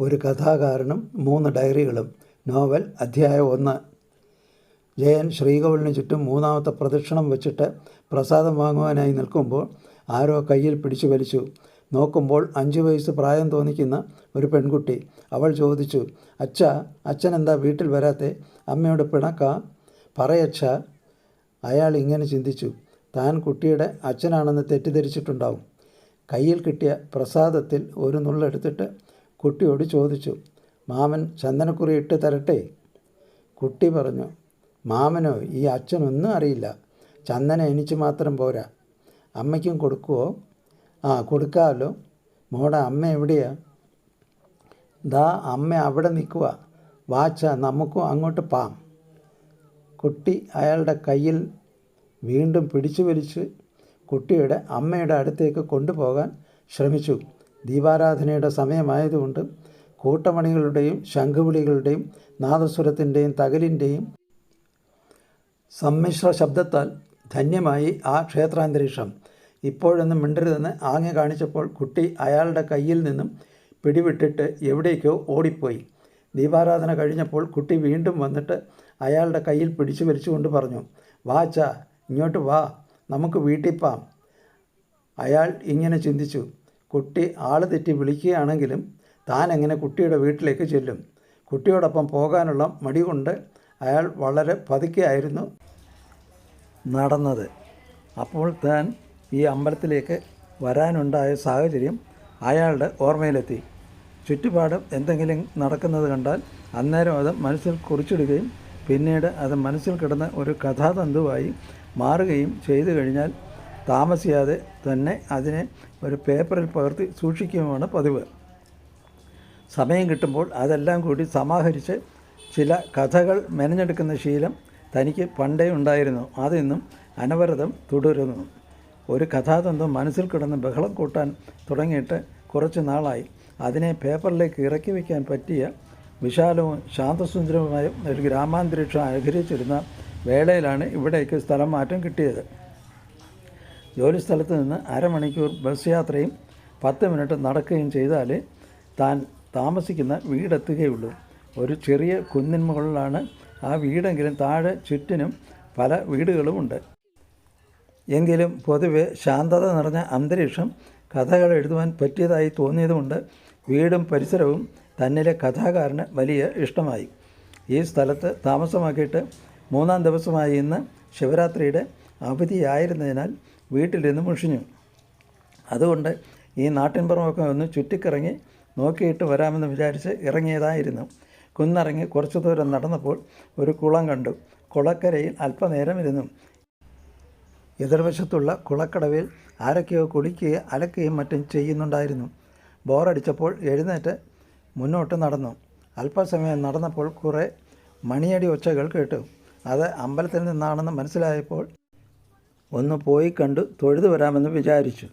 ഒരു കഥാകാരനും മൂന്ന് ഡയറികളും. നോവൽ അധ്യായം ഒന്ന്. ജയൻ ശ്രീകോവിലിന് ചുറ്റും മൂന്നാമത്തെ പ്രദക്ഷിണം വെച്ചിട്ട് പ്രസാദം വാങ്ങുവാനായി നിൽക്കുമ്പോൾ ആരോ കയ്യിൽ പിടിച്ചു വലിച്ചു. നോക്കുമ്പോൾ അഞ്ച് വയസ്സ് പ്രായം തോന്നിക്കുന്ന ഒരു പെൺകുട്ടി. അവൾ ചോദിച്ചു അച്ഛ അച്ഛൻ എന്താ വീട്ടിൽ വരാത്തെ? അമ്മയോട് പിണക്ക? പറയച്ഛ അയാൾ ഇങ്ങനെ ചിന്തിച്ചു താൻ കുട്ടിയുടെ അച്ഛനാണെന്ന് തെറ്റിദ്ധരിച്ചിട്ടുണ്ടാവും. കയ്യിൽ കിട്ടിയ പ്രസാദത്തിൽ ഒരു നുള്ളെടുത്തിട്ട് കുട്ടിയോട് ചോദിച്ചു മാമൻ ചന്ദനക്കുറി ഇട്ട് തരട്ടെ? കുട്ടി പറഞ്ഞു മാമനോ ഈ അച്ഛനൊന്നും അറിയില്ല. ചന്ദന എനിക്ക് മാത്രം പോരാ. അമ്മയ്ക്കും കൊടുക്കുവോ? ആ കൊടുക്കാമല്ലോ മോടെ അമ്മ എവിടെയാ? ദാ അമ്മ അവിടെ നിൽക്കുക വാച്ച നമുക്കും അങ്ങോട്ട് പാം. കുട്ടി അയാളുടെ കയ്യിൽ വീണ്ടും പിടിച്ചു വലിച്ച് കുട്ടിയുടെ അമ്മയുടെ അടുത്തേക്ക് കൊണ്ടുപോകാൻ ശ്രമിച്ചു. ദീപാരാധനയുടെ സമയമായതുകൊണ്ട് കൂട്ടമണികളുടെയും ശംഖുവിളികളുടെയും നാദസ്വരത്തിന്റെയും തകലിന്റെയും സമ്മിശ്ര ശബ്ദത്താൽ ധന്യമായി ആ ക്ഷേത്രാന്തരീക്ഷം. ഇപ്പോഴൊന്നും മിണ്ടരുതെന്ന് ആംഗ്യ കാണിച്ചപ്പോൾ കുട്ടി അയാളുടെ കയ്യിൽ നിന്നും പിടിവിട്ടിട്ട് എവിടേക്കോ ഓടിപ്പോയി. ദീപാരാധന കഴിഞ്ഞപ്പോൾ കുട്ടി വീണ്ടും വന്നിട്ട് അയാളുടെ കയ്യിൽ പിടിച്ചു വലിച്ചുകൊണ്ട് പറഞ്ഞു വാച്ച ഇങ്ങോട്ട് വാ നമുക്ക് വീട്ടിൽ അയാൾ ഇങ്ങനെ ചിന്തിച്ചു. കുട്ടി ആൾ തെറ്റി വിളിക്കുകയാണെങ്കിലും താൻ എങ്ങനെ കുട്ടിയുടെ വീട്ടിലേക്ക് ചെല്ലും? കുട്ടിയോടൊപ്പം പോകാനുള്ള മടി കൊണ്ട് അയാൾ വളരെ പതുക്കെയായിരുന്നു നടന്നത്. അപ്പോൾ താൻ ഈ അമ്പലത്തിലേക്ക് വരാനുണ്ടായ സാഹചര്യം അയാളുടെ ഓർമ്മയിലെത്തി. ചുറ്റുപാടും എന്തെങ്കിലും നടക്കുന്നത് കണ്ടാൽ അന്നേരം അത് മനസ്സിൽ കുറിച്ചിടുകയും പിന്നീട് അത് മനസ്സിൽ കിടന്ന ഒരു കഥാതന്തുവായി മാറുകയും ചെയ്തു കഴിഞ്ഞാൽ താമസിയാതെ തന്നെ അതിനെ ഒരു പേപ്പറിൽ പകർത്തി സൂക്ഷിക്കുകയുമാണ് പതിവ്. സമയം കിട്ടുമ്പോൾ അതെല്ലാം കൂടി സമാഹരിച്ച് ചില കഥകൾ മെനഞ്ഞെടുക്കുന്ന ശീലം തനിക്ക് പണ്ടേ ഉണ്ടായിരുന്നു. അതിന്നും അനവരതം തുടരുന്നു. ഒരു കഥാതന്ത്രം മനസ്സിൽ കിടന്ന് ബഹളം കൂട്ടാൻ തുടങ്ങിയിട്ട് കുറച്ച് നാളായി. അതിനെ പേപ്പറിലേക്ക് ഇറക്കി വയ്ക്കാൻ പറ്റിയ വിശാലവും ശാന്തസുന്ദരവുമായ ഒരു ഗ്രാമാന്തരീക്ഷം ആഗ്രഹിച്ചിരുന്ന വേളയിലാണ് ഇവിടേക്ക് സ്ഥലം മാറ്റം കിട്ടിയത്. ജോലിസ്ഥലത്ത് നിന്ന് അരമണിക്കൂർ ബസ് യാത്രയും പത്ത് മിനിറ്റ് നടക്കുകയും ചെയ്താൽ താൻ താമസിക്കുന്ന വീടെത്തുകയുള്ളൂ. ഒരു ചെറിയ കുന്നിൻ മുകളിലാണ് ആ വീടെങ്കിലും താഴെ ചുറ്റിനും പല വീടുകളുമുണ്ട് എങ്കിലും പൊതുവെ ശാന്തത നിറഞ്ഞ അന്തരീക്ഷം കഥകൾ എഴുതുവാൻ പറ്റിയതായി തോന്നിയതുകൊണ്ട് വീടും പരിസരവും തന്നിലെ കഥാകാരന് വലിയ ഇഷ്ടമായി. ഈ സ്ഥലത്ത് താമസമാക്കിയിട്ട് മൂന്നാം ദിവസമായി ഇന്ന് ശിവരാത്രിയുടെ അവധിയായിരുന്നതിനാൽ വീട്ടിലിരുന്ന് മുഷിഞ്ഞു. അതുകൊണ്ട് ഈ നാട്ടിൻപുറമൊക്കെ ഒന്ന് ചുറ്റിക്കറങ്ങി നോക്കിയിട്ട് വരാമെന്ന് വിചാരിച്ച് ഇറങ്ങിയതായിരുന്നു. കുന്നിറങ്ങി കുറച്ചു ദൂരം നടന്നപ്പോൾ ഒരു കുളം കണ്ടു. കുളക്കരയിൽ അല്പനേരം ഇരുന്നു എതിർവശത്തുള്ള കുളക്കടവിൽ ആരൊക്കെയോ കുളിക്കുകയും അലക്കുകയും മറ്റും ചെയ്യുന്നുണ്ടായിരുന്നു. ബോറടിച്ചപ്പോൾ എഴുന്നേറ്റ് മുന്നോട്ട് നടന്നു. അല്പസമയം നടന്നപ്പോൾ കുറേ മണിയടി ഒച്ചകൾ കേട്ടു. അത് അമ്പലത്തിൽ നിന്നാണെന്ന് മനസ്സിലായപ്പോൾ ഒന്ന് പോയി കണ്ട് തൊഴുതു വരാമെന്ന് വിചാരിച്ചു.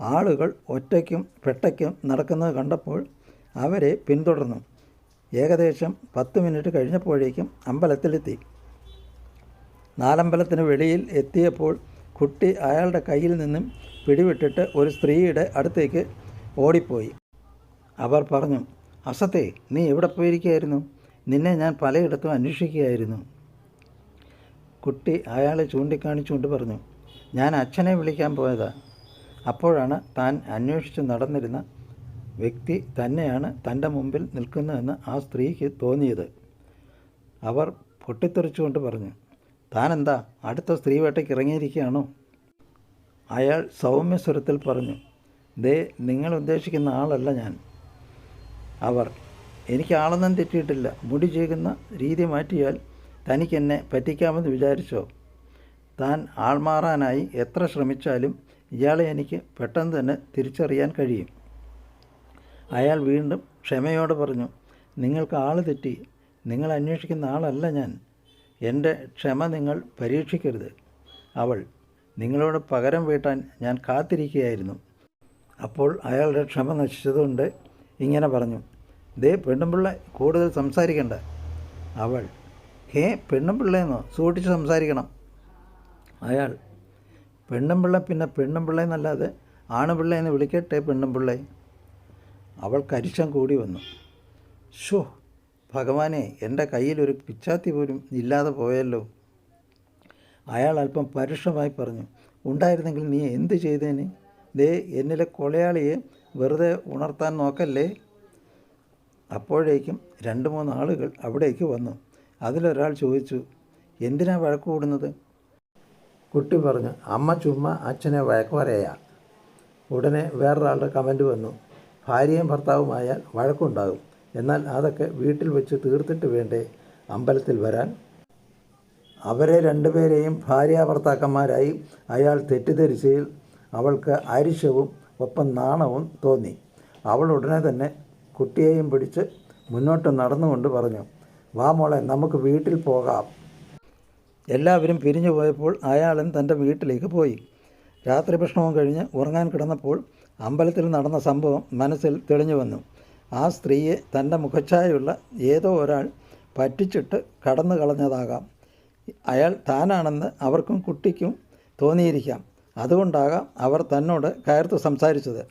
ആളുകൾ ഒറ്റയ്ക്കും പെട്ടയ്ക്കും നടക്കുന്നത് കണ്ടപ്പോൾ അവരെ പിന്തുടർന്നു. ഏകദേശം പത്ത് മിനിറ്റ് കഴിഞ്ഞപ്പോഴേക്കും അമ്പലത്തിലെത്തി. നാലമ്പലത്തിന് വെളിയിൽ എത്തിയപ്പോൾ കുട്ടി അയാളുടെ കയ്യിൽ നിന്നും പിടിവിട്ടിട്ട് ഒരു സ്ത്രീയുടെ അടുത്തേക്ക് ഓടിപ്പോയി. അവർ പറഞ്ഞു അസത്തെ നീ എവിടെ പോയിരിക്കുകയായിരുന്നു? നിന്നെ ഞാൻ പലയിടത്തും അന്വേഷിക്കുകയായിരുന്നു. കുട്ടി അയാളെ ചൂണ്ടിക്കാണിച്ചുകൊണ്ട് പറഞ്ഞു ഞാൻ അച്ഛനെ വിളിക്കാൻ പോയതാ. അപ്പോഴാണ് താൻ അന്വേഷിച്ച് നടന്നിരുന്ന വ്യക്തി തന്നെയാണ് തന്റെ മുമ്പിൽ നിൽക്കുന്നതെന്ന് ആ സ്ത്രീക്ക് തോന്നിയത്. അവർ പൊട്ടിത്തെറിച്ചുകൊണ്ട് പറഞ്ഞു താനെന്താ അടുത്ത സ്ത്രീ വേട്ടയ്ക്ക് ഇറങ്ങിയിരിക്കുകയാണോ? അയാൾ സൗമ്യ സ്വരത്തിൽ പറഞ്ഞു ദേ നിങ്ങൾ ഉദ്ദേശിക്കുന്ന ആളല്ല ഞാൻ. അവർ എനിക്ക് ആളൊന്നും തെറ്റിയിട്ടില്ല. മുടി ചെയ്യുന്ന രീതി മാറ്റിയാൽ തനിക്ക് എന്നെ പറ്റിക്കാമെന്ന് വിചാരിച്ചോ? താൻ ആൾമാറാനായി എത്ര ശ്രമിച്ചാലും ഇയാളെ എനിക്ക് പെട്ടെന്ന് തന്നെ തിരിച്ചറിയാൻ കഴിയും. അയാൾ വീണ്ടും ക്ഷമയോടെ പറഞ്ഞു നിങ്ങൾക്ക് ആൾ തെറ്റി. നിങ്ങൾ അന്വേഷിക്കുന്ന ആളല്ല ഞാൻ. എന്റെ ക്ഷമ നിങ്ങൾ പരീക്ഷിക്കരുത്. അവൾ നിങ്ങളോട് പകരം വീട്ടാൻ ഞാൻ കാത്തിരിക്കുകയായിരുന്നു. അപ്പോൾ അയാളുടെ ക്ഷമ നശിച്ചതുകൊണ്ട് ഇങ്ങനെ പറഞ്ഞു ദേ പെണ്ണുമ്പിള്ള കൂടുതൽ സംസാരിക്കണ്ട. അവൾ ഹേ പെണ്ണും പിള്ളയെന്നോ സൂക്ഷിച്ച് സംസാരിക്കണം. അയാൾ പെണ്ണും പിള്ള പിന്നെ പെണ്ണും പിള്ളയെന്നല്ലാതെ ആണുപിള്ള എന്ന് വിളിക്കട്ടെ പെണ്ണും പിള്ളേ അവൾ കരിശം കൂടി വന്നു. ഷോ ഭഗവാനെ എന്റെ കയ്യിലൊരു പിച്ചാത്തി പോലും ഇല്ലാതെ പോയല്ലോ. അയാൾ അല്പം പരുഷമായി പറഞ്ഞു ഉണ്ടായിരുന്നെങ്കിൽ നീ എന്ത് ചെയ്തേനെ? ദേ എന്നിലെ കൊലയാളിയെ വെറുതെ ഉണർത്താൻ നോക്കല്ലേ? അപ്പോഴേക്കും രണ്ട് മൂന്ന് ആളുകൾ അവിടേക്ക് വന്നു. അതിലൊരാൾ ചോദിച്ചു എന്തിനാ വഴക്ക് കൂടുന്നത്? കുട്ടി പറഞ്ഞു അമ്മ ചുമ്മാ അച്ഛനെ വഴക്ക് പറയാ ഉടനെ വേറൊരാളുടെ കമന്റ് വന്നു ഭാര്യയും ഭർത്താവുമായാൽ വഴക്കുണ്ടാകും എന്നാൽ അതൊക്കെ വീട്ടിൽ വെച്ച് തീർത്തിട്ട് വേണ്ടേ അമ്പലത്തിൽ വരാൻ? അവരെ രണ്ടുപേരെയും ഭാര്യ ഭർത്താക്കന്മാരായി അയാൾ തെറ്റിദ്ധരിച്ചതിൽ അവൾക്ക് അരിശവും ഒപ്പം നാണവും തോന്നി. അവൾ ഉടനെ തന്നെ കുട്ടിയെയും പിടിച്ച് മുന്നോട്ട് നടന്നുകൊണ്ട് പറഞ്ഞു വാ മോളെ നമുക്ക് വീട്ടിൽ പോകാം. എല്ലാവരും പിരിഞ്ഞു പോയപ്പോൾ അയാളും തന്റെ വീട്ടിലേക്ക് പോയി. രാത്രി ഭക്ഷണവും കഴിഞ്ഞ് ഉറങ്ങാൻ കിടന്നപ്പോൾ അമ്പലത്തിൽ നടന്ന സംഭവം മനസ്സിൽ തെളിഞ്ഞു വന്നു. ആ സ്ത്രീയെ തന്റെ മുഖച്ഛായുള്ള ഏതോ ഒരാൾ പറ്റിച്ചിട്ട് കടന്നു കളഞ്ഞതാകാം. അയാൾ താനാണെന്ന് അവർക്കും കുട്ടിക്കും തോന്നിയിരിക്കാം. അതുകൊണ്ടാകാം അവർ തന്നോട് കയർത്ത് സംസാരിച്ചത്.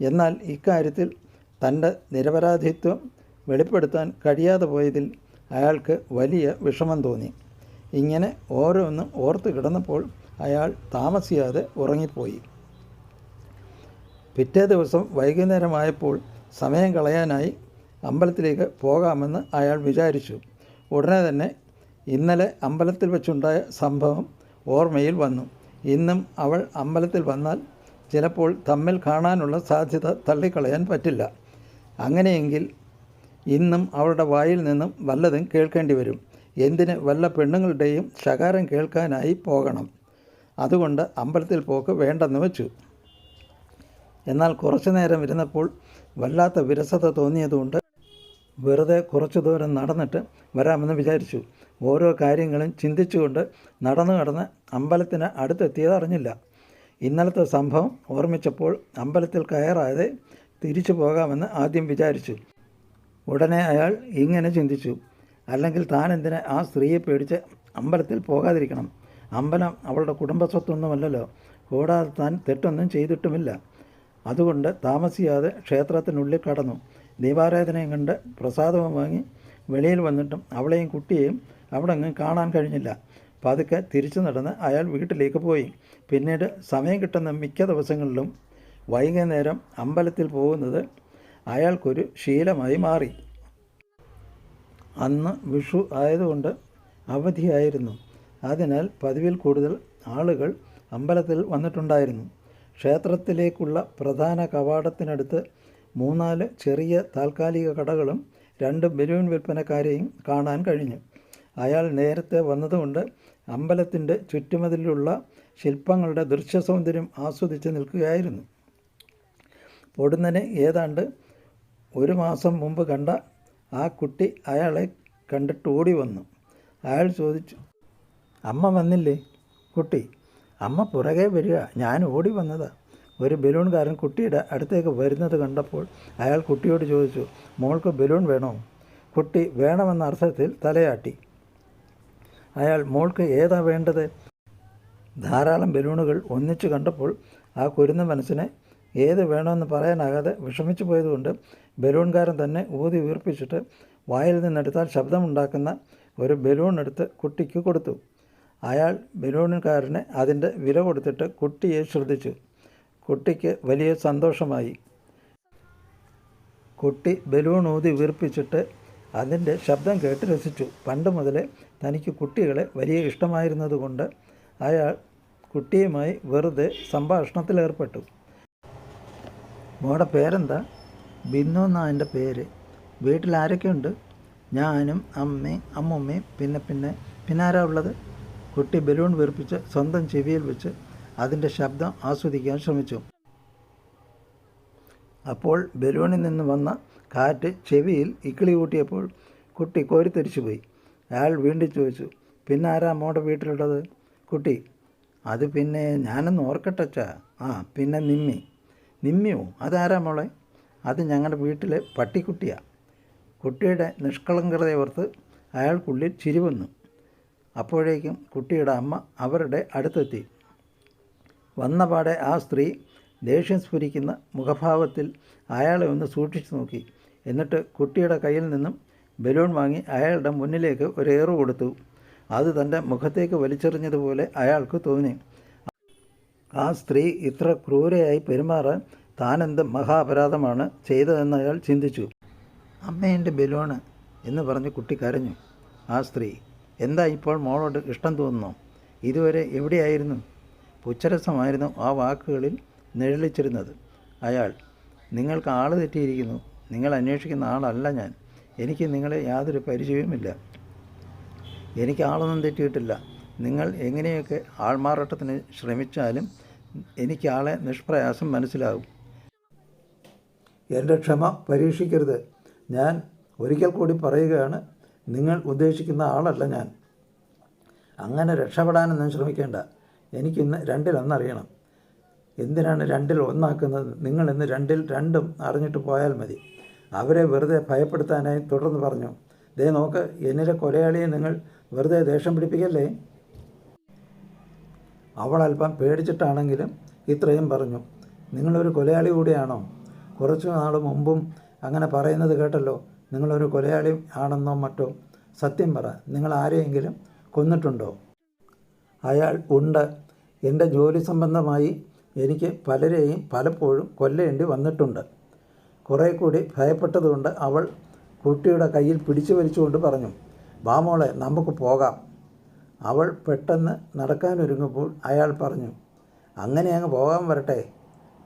എന്നാൽ ഇക്കാര്യത്തിൽ തന്റെ നിരപരാധിത്വം വെളിപ്പെടുത്താൻ കഴിയാതെ പോയതിൽ അയാൾക്ക് വലിയ വിഷമം തോന്നി. ഇങ്ങനെ ഓരോന്നും ഓർത്ത് കിടന്നപ്പോൾ അയാൾ താമസിയാതെ ഉറങ്ങിപ്പോയി. പിറ്റേ ദിവസം വൈകുന്നേരമായപ്പോൾ സമയം കളയാനായി അമ്പലത്തിലേക്ക് പോകാമെന്ന് അയാൾ വിചാരിച്ചു. ഉടനെ തന്നെ ഇന്നലെ അമ്പലത്തിൽ വെച്ചുണ്ടായ സംഭവം ഓർമ്മയിൽ വന്നു. ഇന്നും അവൾ അമ്പലത്തിൽ വന്നാൽ ചിലപ്പോൾ തമ്മിൽ കാണാനുള്ള സാധ്യത തള്ളിക്കളയാൻ പറ്റില്ല. അങ്ങനെയെങ്കിൽ ഇന്നും അവരുടെ വായിൽ നിന്നും വല്ലതും കേൾക്കേണ്ടി വരും. എന്തിന് വല്ല പെണ്ണുങ്ങളുടെയും ശകാരം കേൾക്കാനായി പോകണം? അതുകൊണ്ട് അമ്പലത്തിൽ പോക്ക് വേണ്ടെന്ന് വെച്ചു. എന്നാൽ കുറച്ചു നേരം ഇരുന്നപ്പോൾ വല്ലാത്ത വിരസത തോന്നിയതുകൊണ്ട് വെറുതെ കുറച്ചു ദൂരം നടന്നിട്ട് വരാമെന്ന് വിചാരിച്ചു. ഓരോ കാര്യങ്ങളും ചിന്തിച്ചുകൊണ്ട് നടന്നു കടന്ന് അമ്പലത്തിന് അടുത്തെത്തിയത് അറിഞ്ഞില്ല. ഇന്നലത്തെ സംഭവം ഓർമ്മിച്ചപ്പോൾ അമ്പലത്തിൽ കയറാതെ തിരിച്ചു പോകാമെന്ന് ആദ്യം വിചാരിച്ചു. ഉടനെ അയാൾ ഇങ്ങനെ ചിന്തിച്ചു. അല്ലെങ്കിൽ താൻ എന്തിനെ ആ സ്ത്രീയെ പേടിച്ച് അമ്പലത്തിൽ പോകാതിരിക്കണം? അമ്പലം അവളുടെ കുടുംബസ്വത്തൊന്നുമല്ലല്ലോ. കൂടാതെ താൻ തെറ്റൊന്നും ചെയ്തിട്ടുമില്ല. അതുകൊണ്ട് താമസിയാതെ ക്ഷേത്രത്തിനുള്ളിൽ കടന്നു. ദീപാരാധനയും കണ്ട് പ്രസാദവും വാങ്ങി വെളിയിൽ വന്നിട്ടും അവളെയും കുട്ടിയെയും അവിടെ അങ്ങ് കാണാൻ കഴിഞ്ഞില്ല. പതുക്കെ തിരിച്ചു നടന്ന് അയാൾ വീട്ടിലേക്ക് പോയി. പിന്നീട് സമയം കിട്ടുന്ന മിക്ക ദിവസങ്ങളിലും വൈകുന്നേരം അമ്പലത്തിൽ പോകുന്നത് അയാൾക്കൊരു ശീലമായി മാറി. അന്ന് വിഷു ആയതുകൊണ്ട് അവധിയായിരുന്നു. അതിനാൽ പതിവിൽ കൂടുതൽ ആളുകൾ അമ്പലത്തിൽ വന്നിട്ടുണ്ടായിരുന്നു. ക്ഷേത്രത്തിലേക്കുള്ള പ്രധാന കവാടത്തിനടുത്ത് മൂന്നാൽ ചെറിയ താൽക്കാലിക കടകളും രണ്ട് ബലൂൺ വിൽപ്പനക്കാരെയും കാണാൻ കഴിഞ്ഞു. അയാൾ നേരത്തെ വന്നതുകൊണ്ട് അമ്പലത്തിന്റെ ചുറ്റുമതിലുള്ള ശില്പങ്ങളുടെ ദൃശ്യസൗന്ദര്യം ആസ്വദിച്ച് നിൽക്കുകയായിരുന്നു. പൊടുന്നനെ ഏതാണ്ട് ഒരു മാസം മുമ്പ് കണ്ട ആ കുട്ടി അയാളെ കണ്ടിട്ട് ഓടി വന്നു. അയാൾ ചോദിച്ചു അമ്മ വന്നില്ലേ? കുട്ടി അമ്മ പുറകെ വരിക. ഞാൻ ഓടി വന്നതാ. ഒരു ബലൂൺകാരൻ കുട്ടിയുടെ അടുത്തേക്ക് വരുന്നത് കണ്ടപ്പോൾ അയാൾ കുട്ടിയോട് ചോദിച്ചു മോൾക്ക് ബലൂൺ വേണോ? കുട്ടി വേണമെന്ന അർത്ഥത്തിൽ തലയാട്ടി. അയാൾ മോൾക്ക് ഏതാ വേണ്ടത്? ധാരാളം ബലൂണുകൾ ഒന്നിച്ചു കണ്ടപ്പോൾ ആ കുരുന്ന മനസ്സിനെ ഏത് വേണമെന്ന് പറയാനാകാതെ വിഷമിച്ചു പോയതുകൊണ്ട് ബലൂൺകാരൻ തന്നെ ഊതി വീർപ്പിച്ചിട്ട് വായിൽ നിന്നെടുത്താൽ ശബ്ദമുണ്ടാക്കുന്ന ഒരു ബലൂൺ എടുത്ത് കുട്ടിക്ക് കൊടുത്തു. അയാൾ ബലൂണുകാരന് അതിന്റെ വില കൊടുത്തിട്ട് കുട്ടിയെ ശ്രദ്ധിച്ചു. കുട്ടിക്ക് വലിയ സന്തോഷമായി. കുട്ടി ബലൂൺ ഊതി വീർപ്പിച്ചിട്ട് അതിന്റെ ശബ്ദം കേട്ട് രസിച്ചു. പണ്ട് മുതലേ തനിക്ക് കുട്ടികളെ വലിയ ഇഷ്ടമായിരുന്നതുകൊണ്ട് അയാൾ കുട്ടിയുമായി വെറുതെ സംഭാഷണത്തിലേർപ്പെട്ടു. മോടെ പേരെന്താ? ബിന്നു എന്നാണ് എന്റെ പേര്. വീട്ടിൽ ആരൊക്കെയുണ്ട്? ഞാനും അമ്മയും അമ്മൂമ്മയും പിന്നെ പിന്നെ പിന്നെ ആരാ ഉള്ളത്? കുട്ടി ബലൂൺ വീർപ്പിച്ച് സ്വന്തം ചെവിയിൽ വെച്ച് അതിന്റെ ശബ്ദം ആസ്വദിക്കാൻ ശ്രമിച്ചു. അപ്പോൾ ബലൂണിൽ നിന്ന് വന്ന കാറ്റ് ചെവിയിൽ ഇക്കിളി കൂട്ടിയപ്പോൾ കുട്ടി കോരിത്തെരിച്ചു പോയി. അയാൾ വീണ്ടും ചോദിച്ചു പിന്നെ ആരാ മോടെ വീട്ടിലുള്ളത്? കുട്ടി അത് പിന്നെ ഞാനൊന്ന് ഓർക്കട്ടച്ചാ ആ പിന്നെ നിമ്മി. നിമ്മിയോ? അതാരാ മോളെ? അത് ഞങ്ങളുടെ വീട്ടിലെ പട്ടിക്കുട്ടിയാണ് കുട്ടിയുടെ നിഷ്കളങ്കതയോർത്ത് അയാൾക്കുള്ളിൽ ചിരിവന്നു അപ്പോഴേക്കും കുട്ടിയുടെ അമ്മ അവരുടെ അടുത്തെത്തി. വന്നപാടെ ആ സ്ത്രീ ദേഷ്യം സ്ഫുരിക്കുന്ന മുഖഭാവത്തിൽ അയാളെ ഒന്ന് സൂക്ഷിച്ചു നോക്കി. എന്നിട്ട് കുട്ടിയുടെ കയ്യിൽ നിന്നും ബലൂൺ വാങ്ങി അയാളുടെ മുന്നിലേക്ക് ഒരു ഏറ് കൊടുത്തു. അത് തന്റെ മുഖത്തേക്ക് വലിച്ചെറിഞ്ഞതുപോലെ അയാൾക്ക് തോന്നി. ആ സ്ത്രീ ഇത്ര ക്രൂരയായി പെരുമാറാൻ താനെന്ത് മഹാപരാധമാണ് ചെയ്തതെന്ന് അയാൾ ചിന്തിച്ചു. അമ്മേന്റെ ബലൂണ് എന്ന് പറഞ്ഞ് കുട്ടി കരഞ്ഞു. ആ സ്ത്രീ എന്താ ഇപ്പോൾ മോളോട് ഇഷ്ടം തോന്നുന്നു? ഇതുവരെ എവിടെയായിരുന്നു? പുച്ഛരസമായിരുന്നു ആ വാക്കുകളിൽ നിഴലിച്ചിരുന്നത്. അയാൾ നിങ്ങൾക്ക് ആൾ തെറ്റിയിരിക്കുന്നു. നിങ്ങൾ അന്വേഷിക്കുന്ന ആളല്ല ഞാൻ. എനിക്ക് നിങ്ങളെ യാതൊരു പരിചയവുമില്ല. എനിക്ക് ആളൊന്നും തെറ്റിയിട്ടില്ല. നിങ്ങൾ എങ്ങനെയൊക്കെ ആൾമാറാട്ടത്തിന് ശ്രമിച്ചാലും എനിക്ക് ആളെ നിഷ്പ്രയാസം മനസ്സിലാവും എന്റെ ക്ഷമ പരീക്ഷിക്കരുത്. ഞാൻ ഒരിക്കൽ കൂടി പറയുകയാണ് നിങ്ങൾ ഉദ്ദേശിക്കുന്ന ആളല്ല ഞാൻ. അങ്ങനെ രക്ഷപ്പെടാനൊന്നും ശ്രമിക്കേണ്ട. എനിക്കിന്ന് രണ്ടിലൊന്നറിയണം എന്തിനാണ് രണ്ടിൽ ഒന്നാക്കുന്നത്? നിങ്ങൾ ഇന്ന് രണ്ടിൽ രണ്ടും അറിഞ്ഞിട്ട് പോയാൽ മതി. അവരെ വെറുതെ ഭയപ്പെടുത്താനായി തുടർന്ന് പറഞ്ഞു ദേ നോക്ക് എന്നിലെ കൊലയാളിയെ നിങ്ങൾ വെറുതെ ദേഷ്യം പിടിപ്പിക്കല്ലേ? അവൾ അല്പം പേടിച്ചിട്ടാണെങ്കിലും ഇത്രയും പറഞ്ഞു നിങ്ങളൊരു കൊലയാളി കൂടിയാണോ? കുറച്ചു നാൾ മുമ്പും അങ്ങനെ പറയുന്നത് കേട്ടല്ലോ. നിങ്ങളൊരു കൊലയാളി ആണെന്നോ മറ്റോ? സത്യം പറ നിങ്ങൾ ആരെയെങ്കിലും കൊന്നിട്ടുണ്ടോ? അയാൾ ഉണ്ട്. എന്റെ ജോലി സംബന്ധമായി എനിക്ക് പലരെയും പലപ്പോഴും കൊല്ലേണ്ടി വന്നിട്ടുണ്ട്. കുറേ കൂടി ഭയപ്പെട്ടതുകൊണ്ട് അവൾ കുട്ടിയുടെ കയ്യിൽ പിടിച്ചു വലിച്ചുകൊണ്ട് പറഞ്ഞു വാ മോളെ നമുക്ക് പോകാം. അവൾ പെട്ടെന്ന് നടക്കാനൊരുങ്ങുമ്പോൾ അയാൾ പറഞ്ഞു അങ്ങനെ അങ്ങ് പോകാൻ വരട്ടെ.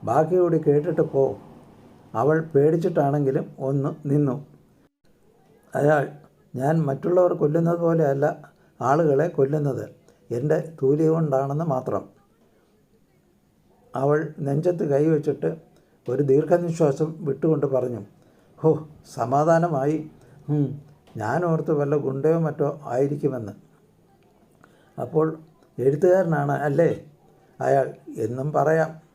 ബാക്കി കൂടി കേട്ടിട്ട് പോ. അവൾ പേടിച്ചിട്ടാണെങ്കിലും ഒന്ന് നിന്നു. അയാൾ ഞാൻ മറ്റുള്ളവർ കൊല്ലുന്നത് പോലെയല്ല ആളുകളെ കൊല്ലുന്നത്. എന്റെ തൂലി കൊണ്ടാണെന്ന് മാത്രം. അവൾ നെഞ്ചത്ത് കൈവച്ചിട്ട് ഒരു ദീർഘനിശ്വാസം വിട്ടുകൊണ്ട് പറഞ്ഞു ഹോ സമാധാനമായി. ഞാൻ ഓർത്ത് വല്ല ഗുണ്ടയോ മറ്റോ ആയിരിക്കുമെന്ന്. അപ്പോൾ എഴുത്തുകാരനാണ് അല്ലേ? അയാൾ എന്നും പറയാം.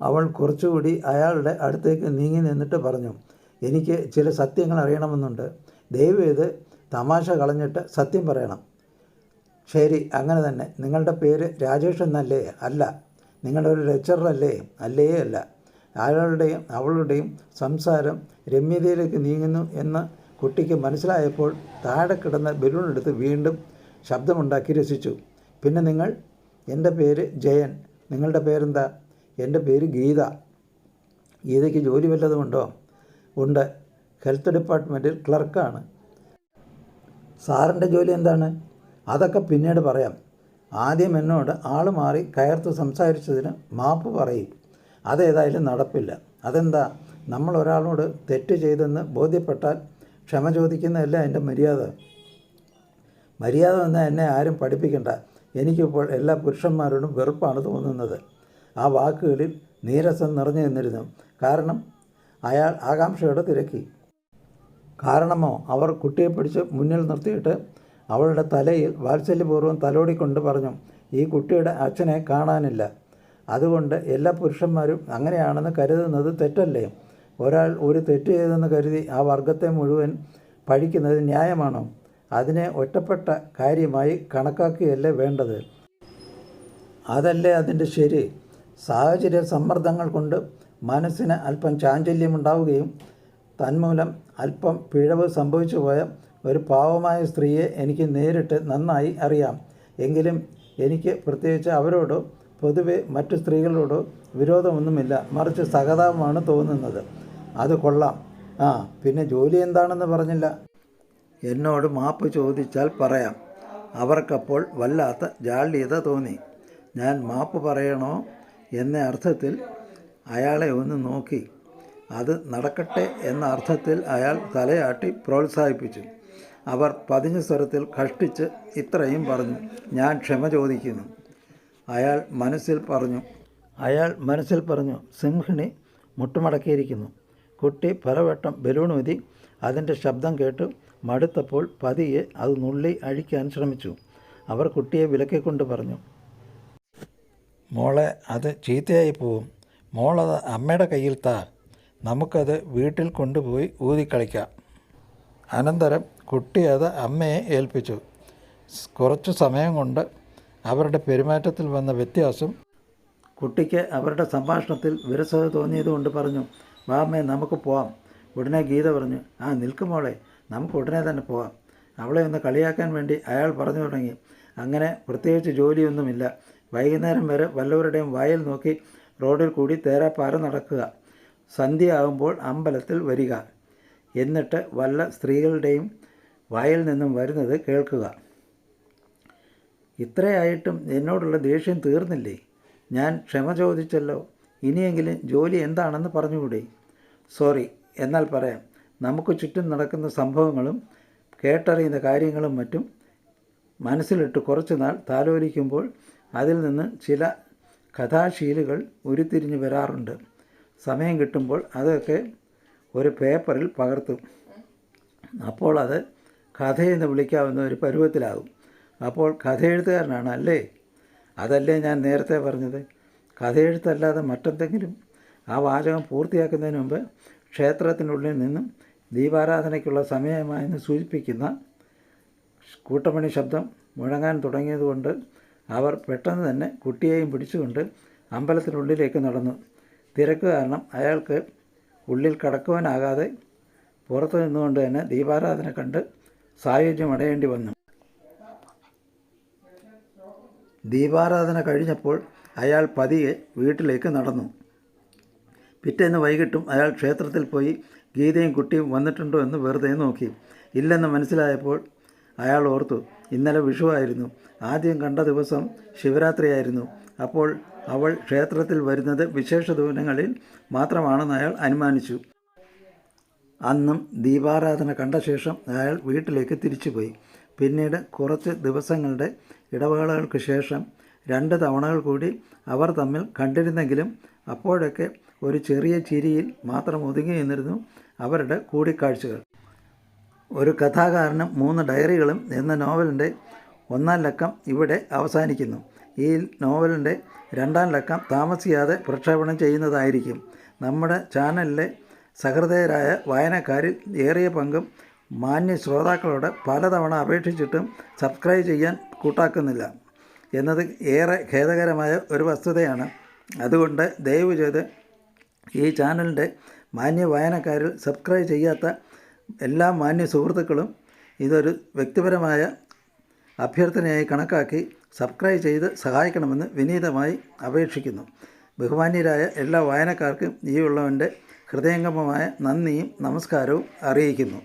അവൾ കുറച്ചുകൂടി അയാളുടെ അടുത്തേക്ക് നീങ്ങി നിന്നിട്ട് പറഞ്ഞു എനിക്ക് ചില സത്യങ്ങൾ അറിയണമെന്നുണ്ട്. ദയവേത് തമാശ കളഞ്ഞിട്ട് സത്യം പറയണം. ശരി അങ്ങനെ തന്നെ. നിങ്ങളുടെ പേര് രാജേഷ് എന്നല്ലേ? അല്ല. നിങ്ങളുടെ ഒരു ലെക്ചറല്ലേ അല്ലേ? അല്ല അയാളുടെയും അവളുടെയും സംസാരം രമ്യതയിലേക്ക് നീങ്ങുന്നു എന്ന് കുട്ടിക്ക് മനസ്സിലായപ്പോൾ താഴെ കിടന്ന ബലൂൺ എടുത്ത് വീണ്ടും ശബ്ദമുണ്ടാക്കി രസിച്ചു. പിന്നെ നിങ്ങൾ? എന്റെ പേര് ജയൻ. നിങ്ങളുടെ പേരെന്താ? എന്റെ പേര് ഗീത. ഗീതയ്ക്ക് ജോലി വല്ലതുമുണ്ടോ ഉണ്ട്? ഹെൽത്ത് ഡിപ്പാർട്ട്മെന്റിൽ ക്ലർക്കാണ്. സാറിന്റെ ജോലി എന്താണ്? അതൊക്കെ പിന്നീട് പറയാം. ആദ്യം എന്നോട് ആൾ മാറി കയർത്ത് സംസാരിച്ചതിന് മാപ്പ് പറയും. അതേതായാലും നടപ്പില്ല. അതെന്താ? നമ്മൾ ഒരാളോട് തെറ്റ് ചെയ്തെന്ന് ബോധ്യപ്പെട്ടാൽ ക്ഷമ ചോദിക്കുന്നതല്ല എന്റെ മര്യാദ? മര്യാദ വന്നാൽ എന്നെ ആരും പഠിപ്പിക്കണ്ട. എനിക്കിപ്പോൾ എല്ലാ പുരുഷന്മാരോടും വെറുപ്പാണ് തോന്നുന്നത്. ആ വാക്കുകളിൽ നീരസം നിറഞ്ഞു നിന്നിരുന്നു. കാരണം അയാൾ ആകാംക്ഷയോടെ തിരക്കി. കാരണമോ? അവർ കുട്ടിയെ പിടിച്ച് മുന്നിൽ നിർത്തിയിട്ട് അവളുടെ തലയിൽ വാത്സല്യപൂർവം തലോടിക്കൊണ്ട് പറഞ്ഞു ഈ കുട്ടിയുടെ അച്ഛനെ കാണാനില്ല. അതുകൊണ്ട് എല്ലാ പുരുഷന്മാരും അങ്ങനെയാണെന്ന് കരുതുന്നത് തെറ്റല്ലേ? ഒരാൾ ഒരു തെറ്റ് ചെയ്തെന്ന് കരുതി ആ വർഗത്തെ മുഴുവൻ പഴിക്കുന്നത് ന്യായമാണോ? അതിനെ ഒറ്റപ്പെട്ട കാര്യമായി കണക്കാക്കുകയല്ലേ വേണ്ടത്? അതല്ലേ അതിന്റെ ശരി. സാഹചര്യ സമ്മർദ്ദങ്ങൾ കൊണ്ട് മനസ്സിന് അല്പം ചാഞ്ചല്യമുണ്ടാവുകയും തന്മൂലം അല്പം പിഴവ് സംഭവിച്ചു പോയ ഒരു പാവമായ സ്ത്രീയെ എനിക്ക് നേരിട്ട് നന്നായി അറിയാം. എങ്കിലും എനിക്ക് പ്രത്യേകിച്ച് അവരോടോ പൊതുവെ മറ്റു സ്ത്രീകളോടോ വിരോധമൊന്നുമില്ല. മറിച്ച് സഹതാപമാണ് തോന്നുന്നത്. അത് കൊള്ളാം. ആ പിന്നെ ജോലി എന്താണെന്ന് പറഞ്ഞില്ല. എന്നോട് മാപ്പ് ചോദിച്ചാൽ പറയാം. അവർക്കപ്പോൾ വല്ലാത്ത ജാള്യത തോന്നി. ഞാൻ മാപ്പ് പറയണോ? എന്ന അർത്ഥത്തിൽ അയാളെ ഒന്ന് നോക്കി. അത് നടക്കട്ടെ എന്ന അർത്ഥത്തിൽ അയാൾ തലയാട്ടി പ്രോത്സാഹിപ്പിച്ചു. അവർ പതിഞ്ഞ സ്വരത്തിൽ കഷ്ടിച്ച് ഇത്രയും പറഞ്ഞു. ഞാൻ ക്ഷമ ചോദിക്കുന്നു. അയാൾ മനസ്സിൽ പറഞ്ഞു. അയാൾ മനസ്സിൽ പറഞ്ഞു സിംഹിണി മുട്ടുമടക്കിയിരിക്കുന്നു. കുട്ടി പലവട്ടം ബലൂൺ ഊതി അതിന്റെ ശബ്ദം കേട്ട് മടുത്തപ്പോൾ പതിയെ അത് നുള്ളി അഴിക്കാൻ ശ്രമിച്ചു. അവർ കുട്ടിയെ വിലക്കിക്കൊണ്ട് പറഞ്ഞു മോളെ അത് ചീത്തയായി പോവും. മോളത് അമ്മയുടെ കയ്യിൽ താ. നമുക്കത് വീട്ടിൽ കൊണ്ടുപോയി ഊതിക്കളിക്കാം. അനന്തരം കുട്ടി അത് അമ്മയെ ഏൽപ്പിച്ചു. കുറച്ചു സമയം കൊണ്ട് അവരുടെ പെരുമാറ്റത്തിൽ വന്ന വ്യത്യാസം കുട്ടിക്ക് അവരുടെ സംഭാഷണത്തിൽ വിരസത തോന്നിയതുകൊണ്ട് പറഞ്ഞു വാമ്മേ നമുക്ക് പോവാം. ഉടനെ ഗീത പറഞ്ഞു ആ നിൽക്കും മോളെ നമുക്ക് ഉടനെ തന്നെ പോവാം. അവളെ ഒന്ന് കളിയാക്കാൻ വേണ്ടി അയാൾ പറഞ്ഞു തുടങ്ങി. അങ്ങനെ പ്രത്യേകിച്ച് ജോലിയൊന്നുമില്ല. വൈകുന്നേരം വരെ വല്ലവരുടെയും വായിൽ നോക്കി റോഡിൽ കൂടി തേരാപ്പാറ നടക്കുക. സന്ധ്യയാകുമ്പോൾ അമ്പലത്തിൽ വരിക. എന്നിട്ട് വല്ല സ്ത്രീകളുടെയും വായിൽ നിന്നും വരുന്നത് കേൾക്കുക. ഇത്രയായിട്ടും എന്നോടുള്ള ദേഷ്യം തീർന്നില്ലേ? ഞാൻ ക്ഷമ ചോദിച്ചല്ലോ. ഇനിയെങ്കിലും ജോലി എന്താണെന്ന് പറഞ്ഞുകൂടെ? സോറി എന്നാൽ പറയാം. നമുക്ക് ചുറ്റും നടക്കുന്ന സംഭവങ്ങളും കേട്ടറിയുന്ന കാര്യങ്ങളും മറ്റും മനസ്സിലിട്ട് കുറച്ചുനാൾ താലോലിക്കുമ്പോൾ അതിൽ നിന്ന് ചില കഥാശീലുകൾ ഉരുത്തിരിഞ്ഞ് വരാറുണ്ട്. സമയം കിട്ടുമ്പോൾ അതൊക്കെ ഒരു പേപ്പറിൽ പകർത്തും. അപ്പോൾ അത് കഥയെന്ന് വിളിക്കാവുന്ന ഒരു പരുവത്തിലാകും. അപ്പോൾ കഥ എഴുത്തുകാരനാണ് അല്ലേ? അതല്ലേ ഞാൻ നേരത്തെ പറഞ്ഞത്? കഥയെഴുത്തല്ലാതെ മറ്റെന്തെങ്കിലും? ആ വാചകം പൂർത്തിയാക്കുന്നതിന് മുമ്പ് ക്ഷേത്രത്തിനുള്ളിൽ നിന്നും ദീപാരാധനയ്ക്കുള്ള സമയമായെന്ന് സൂചിപ്പിക്കുന്ന കൂട്ടമണി ശബ്ദം മുഴങ്ങാൻ തുടങ്ങിയതുകൊണ്ട് അവർ പെട്ടെന്ന് തന്നെ കുട്ടിയെയും പിടിച്ചുകൊണ്ട് അമ്പലത്തിനുള്ളിലേക്ക് നടന്നു. തിരക്ക് കാരണം അയാൾക്ക് ഉള്ളിൽ കടക്കുവാനാകാതെ പുറത്ത് നിന്നുകൊണ്ട് തന്നെ ദീപാരാധന കണ്ട് സായുജ്യം അടയേണ്ടി വന്നു. ദീപാരാധന കഴിഞ്ഞപ്പോൾ അയാൾ പതിയെ വീട്ടിലേക്ക് നടന്നു. പിറ്റേന്ന് വൈകിട്ടും അയാൾ ക്ഷേത്രത്തിൽ പോയി ഗീതയും കുട്ടിയും വന്നിട്ടുണ്ടോ എന്ന് വെറുതെ നോക്കി. ഇല്ലെന്ന് മനസ്സിലായപ്പോൾ അയാൾ ഓർത്തു ഇന്നലെ വിഷുവായിരുന്നു. ആദ്യം കണ്ട ദിവസം ശിവരാത്രിയായിരുന്നു. അപ്പോൾ അവൾ ക്ഷേത്രത്തിൽ വരുന്നത് വിശേഷ ദിവസങ്ങളിൽ മാത്രമാണെന്ന് അയാൾ അനുമാനിച്ചു. അന്നും ദീപാരാധന കണ്ട ശേഷം അയാൾ വീട്ടിലേക്ക് തിരിച്ചുപോയി. പിന്നീട് കുറച്ച് ദിവസങ്ങളുടെ ഇടവേളകൾക്ക് ശേഷം രണ്ട് തവണകൾ കൂടി അവർ തമ്മിൽ കണ്ടിരുന്നെങ്കിലും അപ്പോഴൊക്കെ ഒരു ചെറിയ ചിരിയിൽ മാത്രം ഒതുങ്ങി നിന്നിരുന്നു അവരുടെ കൂടിക്കാഴ്ചകൾ. ഒരു കഥാകാരനും മൂന്ന് ഡയറികളും എന്ന നോവലിന്റെ ഒന്നാം ലക്കം ഇവിടെ അവസാനിക്കുന്നു. ഈ നോവലിന്റെ രണ്ടാം ലക്കം താമസിയാതെ പ്രക്ഷേപണം ചെയ്യുന്നതായിരിക്കും. നമ്മുടെ ചാനലിലെ സഹൃദയരായ വായനക്കാരിൽ ഏറിയ പങ്കും മാന്യ ശ്രോതാക്കളോട് പലതവണ അപേക്ഷിച്ചിട്ടും സബ്സ്ക്രൈബ് ചെയ്യാൻ കൂട്ടാക്കുന്നില്ല. എന്നത് ഏറെ ഖേദകരമായ ഒരു വസ്തുതയാണ്. അതുകൊണ്ട് ദയവ് ചെയ്ത് ഈ ചാനലിന്റെ മാന്യ വായനക്കാരിൽ സബ്സ്ക്രൈബ് ചെയ്യാത്ത എല്ലാ മാന്യ സുഹൃത്തുക്കളും ഇതൊരു വ്യക്തിപരമായ അഭ്യർത്ഥനയായി കണക്കാക്കി സബ്സ്ക്രൈബ് ചെയ്ത് സഹായിക്കണമെന്ന് വിനീതമായി അപേക്ഷിക്കുന്നു. ബഹുമാന്യരായ എല്ലാ വായനക്കാർക്കും ഈ ഉള്ളവന്റെ ഹൃദയംഗമമായ നന്ദിയും നമസ്കാരവും അറിയിക്കുന്നു.